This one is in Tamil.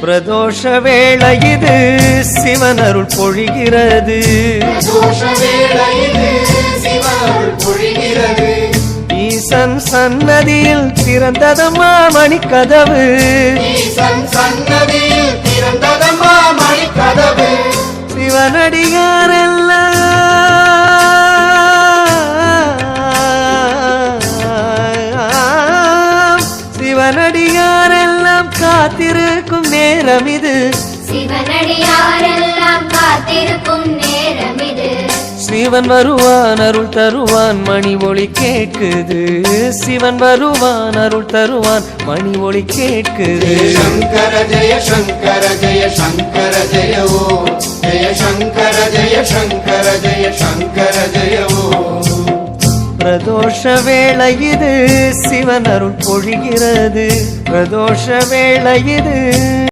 பிரதோஷ வேளை இது சிவன் அருள் பொழிகிறது. ஈசன் சன்னதியில் திறந்ததம்மா மணிக்கதவு சிவனடியாரெல்லாம் சிவனடியாரெல்லாம் காத்திருக்கும் நேரம் இது. சிவனடியாரெல்லாம் காத்திருக்கும் நேரம் இது. சிவன் வருவான் அருள் தருவான் மணி ஒளி கேட்குது. சிவன் வருவான் அருள் தருவான் மணி ஒளி கேட்குது. சங்கர ஜெய சங்கர ஜெய சங்கர ஜெய ஓ ஜெய சங்கர ஜெய சங்கர ஜெய சங்கர ஜெய பிரதோஷ வேளை இது சிவன் பொழிகிறது. பிரதோஷ வேளை இது